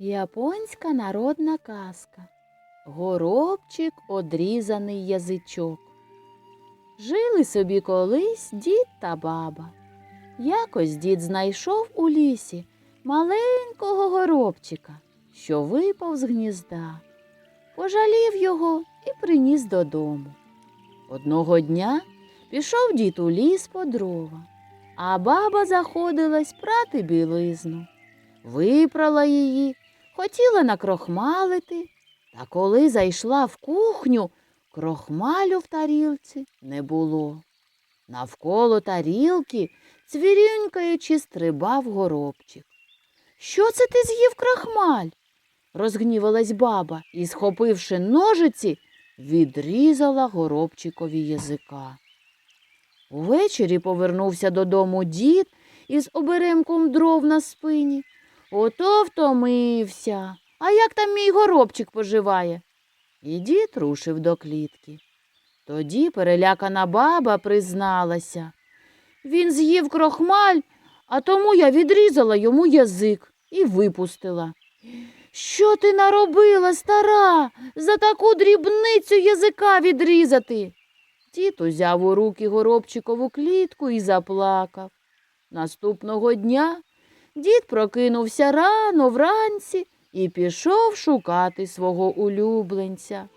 Японська народна казка. Горобчик одрізаний язичок. Жили собі колись дід та баба. Якось дід знайшов у лісі маленького горобчика, що випав з гнізда. Пожалів його і приніс додому. Одного дня пішов дід у ліс по дрова, а баба заходилась прати білизну. Випрала її, хотіла накрохмалити, та коли зайшла в кухню, крохмалю в тарілці не було. Навколо тарілки, цвірінькаючи, стрибав горобчик. Що це ти з'їв крахмаль? розгнівалась баба і, схопивши ножиці, відрізала горобчикові язика. Увечері повернувся додому дід із оберемком дров на спині. Ото втомився. А як там мій горобчик поживає? І дід рушив до клітки. Тоді перелякана баба призналася. Він з'їв крохмаль, а тому я відрізала йому язик і випустила. Що ти наробила, стара, за таку дрібницю язика відрізати? Дід узяв у руки горобчикову клітку і заплакав. Наступного дня дід прокинувся рано вранці і пішов шукати свого улюбленця.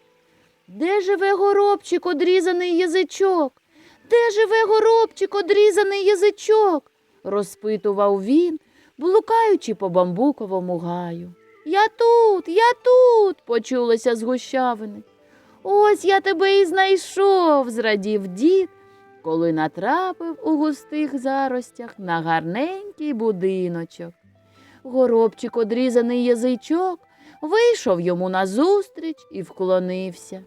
Де живе горобчик одрізаний язичок? Де живе горобчик одрізаний язичок? розпитував він, блукаючи по бамбуковому гаю. Я тут, я тут, почулося з гущавини. Ось я тебе і знайшов, зрадів дід, коли натрапив у густих заростях на гарненький будиночок. Горобчик, одрізаний язичок, вийшов йому назустріч і вклонився.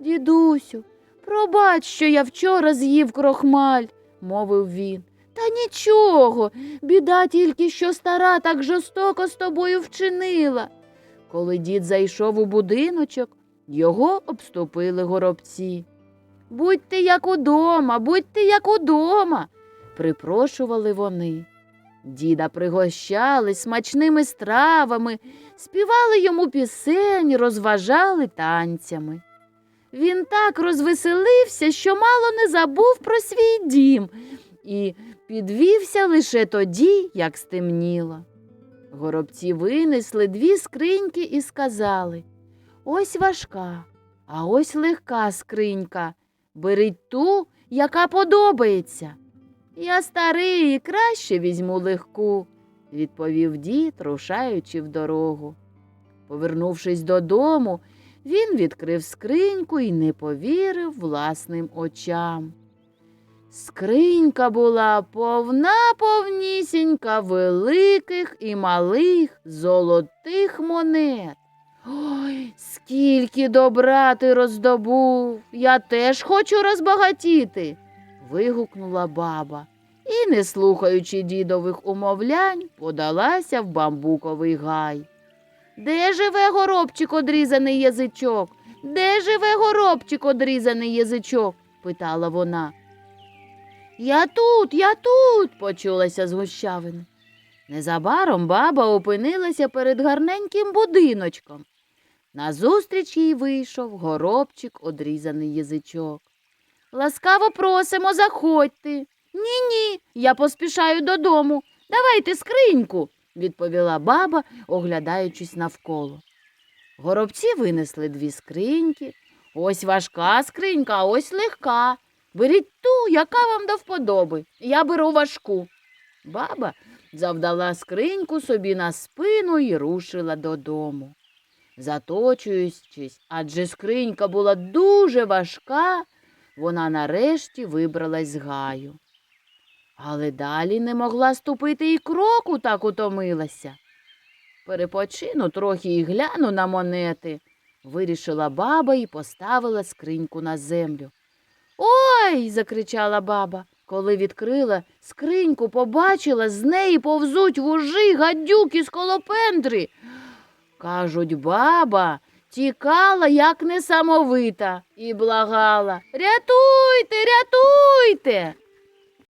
Дідусю, пробач, що я вчора з'їв крохмаль, мовив він. Та нічого, біда тільки, що стара так жорстоко з тобою вчинила. Коли дід зайшов у будиночок, його обступили горобці. Будьте як удома, будьте як удома, припрошували вони. Діда пригощали смачними стравами, співали йому пісень, розважали танцями. Він так розвеселився, що мало не забув про свій дім і підвівся лише тоді, як стемніло. Горобці винесли дві скриньки і сказали Ось важка, а ось легка скринька. Беріть ту, яка подобається. Я старий і краще візьму легку, відповів дід, рушаючи в дорогу. Повернувшись додому, він відкрив скриньку і не повірив власним очам. Скринька була повна повнісінька великих і малих золотих монет. Ой, скільки добра ти роздобув, я теж хочу розбагатіти. вигукнула баба і, не слухаючи дідових умовлянь, подалася в бамбуковий гай. Де живе горобчик одрізаний язичок? Де живе горобчик одрізаний язичок? питала вона. Я тут, я тут, почулася з гущавини. Незабаром баба опинилася перед гарненьким будиночком. Назустріч їй вийшов горобчик, одрізаний язичок. Ласкаво просимо, заходьте. Ні, ні, я поспішаю додому. Давайте скриньку, відповіла баба, оглядаючись навколо. Горобці винесли дві скриньки. Ось важка скринька, а ось легка. Беріть ту, яка вам до вподоби. Я беру важку. Баба завдала скриньку собі на спину і рушила додому. Заточуючись, адже скринька була дуже важка, вона нарешті вибралась з гаю. Але далі не могла ступити і кроку, так утомилася. Перепочину трохи і гляну на монети, вирішила баба і поставила скриньку на землю. Ой. закричала баба. Коли відкрила скриньку, побачила, з неї повзуть вужі, гадюки, сколопендри. Кажуть, баба тікала, як несамовита, і благала Рятуйте, рятуйте.